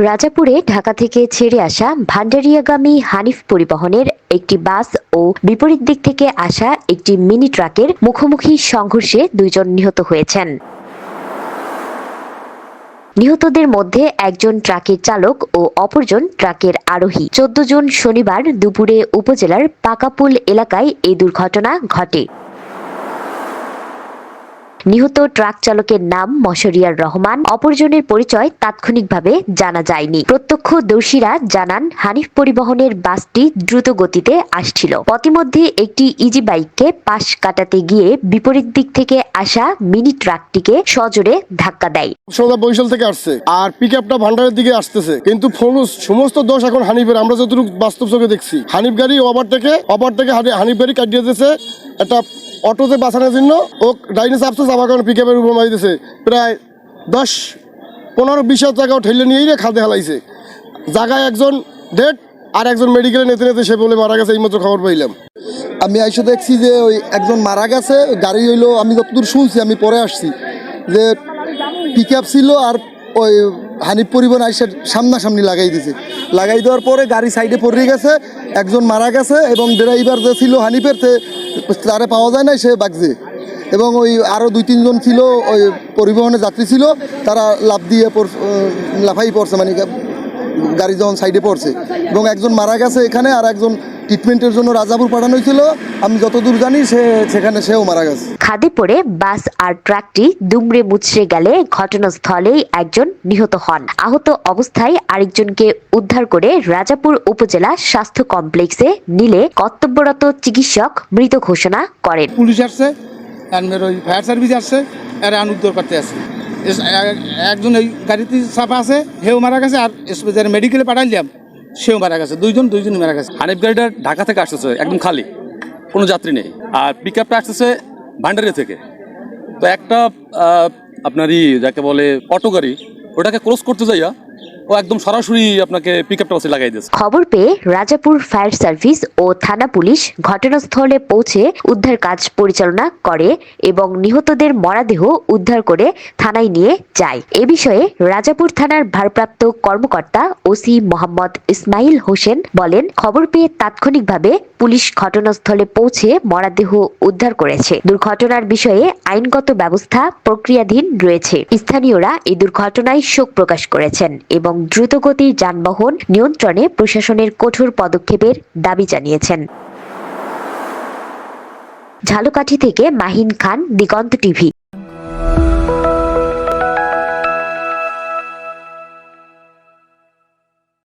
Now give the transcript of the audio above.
রাজাপুরে ঢাকা থেকে ছেড়ে আসা ভান্ডারিয়াগামী হানিফ পরিবহনের একটি বাস ও বিপরীত দিক থেকে আসা একটি মিনি ট্রাকের মুখোমুখি সংঘর্ষে দুইজন নিহত হয়েছেন। নিহতদের মধ্যে একজন ট্রাকের চালক ও অপরজন ট্রাকের আরোহী। চোদ্দ জন শনিবার দুপুরে উপজেলার পাকাপুল এলাকায় এই দুর্ঘটনা ঘটে। নিহত ট্রাক চালকের নাম মশরিয়ার রহমান। অপরজনের পরিচয় তাৎক্ষণিকভাবে জানা যায়নি। প্রত্যক্ষদর্শীরা জানান, হানিফ পরিবহনের বাসটি দ্রুত গতিতে আসছিল। পথিমধ্যে একটি ইজি বাইককে পাশ কাটাতে গিয়ে বিপরীত দিক থেকে আসা মিনি ট্রাকটিকে সজোরে ধাক্কা দেয়। সোজা বরিশাল থেকে আসছে আর পিক আপটা ভান্ডারের দিকে আসতেছে। কিন্তু সমস্ত দোষ এখন হানিফের। আমরা যতটুকু বাস্তব চোখে দেখছি, হানিফ গাড়ি ওভার থেকে ওভার থেকে হানি- হানিফ গাড়ি কাটিয়ে দিয়েছে। একটা অটোতে বাঁচানোর জন্য ও ডাইনে চাপছে চাপার কারণে পিক আপের উপর মারি দিয়েছে প্রায় দশ, পনেরো, বিশ হাজার টাকাও ঠেলে নিয়েই রে খাদে হালাইছে। জায়গায় একজন ডেড আর একজন মেডিকেলে নেতে নেতে সে বলে মারা গেছে, এইমাত্র খবর পাইলাম। আমি আইসে দেখছি যে ওই একজন মারা গেছে, গাড়ি হইল, আমি যতদূর শুনছি, আমি পরে আসছি যে পিক ছিল আর ওই হানিফ পরিবহন আইসে সামনাসামনি লাগাই দিয়েছে লাগাই দেওয়ার পরে গাড়ি সাইডে পড়ে গেছে, একজন মারা গেছে এবং ড্রাইভার যে ছিল হানিফের তারে পাওয়া যায় না সে বাগছে। এবং ওই আরও দুই তিনজন ছিল, ওই পরিবহনে যাত্রী ছিল, তারা লাভ দিয়ে লাফাই পড়ছে মানে গাড়ি যখন সাইডে পড়ছে। এবং একজন মারা গেছে এখানে, আর একজন ট্রিটমেন্টের জন্য রাজাপুর পাঠানো হয়েছিল। আমি যতদূর জানি সে সেখানে সেও মারা গেছে। খাদে পড়ে বাস আর ট্রাকটি দুমড়ে মুচড়ে গেলে ঘটনাস্থলেই একজন নিহত হন। আহত অবস্থায় আরেকজনকে উদ্ধার করে রাজাপুর উপজেলা স্বাস্থ্য কমপ্লেক্সে নিলে কর্তব্যরত চিকিৎসক মৃত ঘোষণা করেন। পুলিশ আসছে ওই ফায়ার সার্ভিস আসছে আর আন উদ্ধার করতে আসছে। একজন ওই গাড়িতে চাপা আছে হেও মারা গেছে আর মেডিকেলে পাঠাইলাম। সেও মারা গেছে, দুইজন দুইজন মারা গেছে। হানিফ গাড়িটা ঢাকা থেকে আসতেছে, একদম খালি, কোনো যাত্রী নেই। আর পিক আপটা আসতেছে ভান্ডারিয়া থেকে। তো একটা আপনারই যাকে বলে অটো গাড়ি, ওটাকে ক্রস করতে যাইয়া ও একদম সরাসরি আপনাকে পিক আপটা বাসে লাগাই দিয়েছে। খবর পেয়ে রাজাপুর ফায়ার সার্ভিস ও থানা পুলিশ ঘটনাস্থলে পৌঁছে উদ্ধার কাজ পরিচালনা করে এবং নিহতদের মরাদেহ উদ্ধার করে থানায় নিয়ে যায়। এ বিষয়ে রাজাপুর থানার ভারপ্রাপ্ত কর্মকর্তা ওসি মোহাম্মদ ইসমাইল হোসেন বলেন, খবর পেয়ে তাৎক্ষণিকভাবে পুলিশ ঘটনাস্থলে পৌঁছে মরাদেহ উদ্ধার করেছে। দুর্ঘটনার বিষয়ে আইনগত ব্যবস্থা প্রক্রিয়াধীন রয়েছে। স্থানীয়রা এই দুর্ঘটনায় শোক প্রকাশ করেছেন এবং দ্রুতগতির যানবাহন নিয়ন্ত্রণে প্রশাসনের কঠোর পদক্ষেপের দাবি জানিয়েছেন। ঝালকাঠি থেকে মাহিন খান, দিগন্ত টিভি।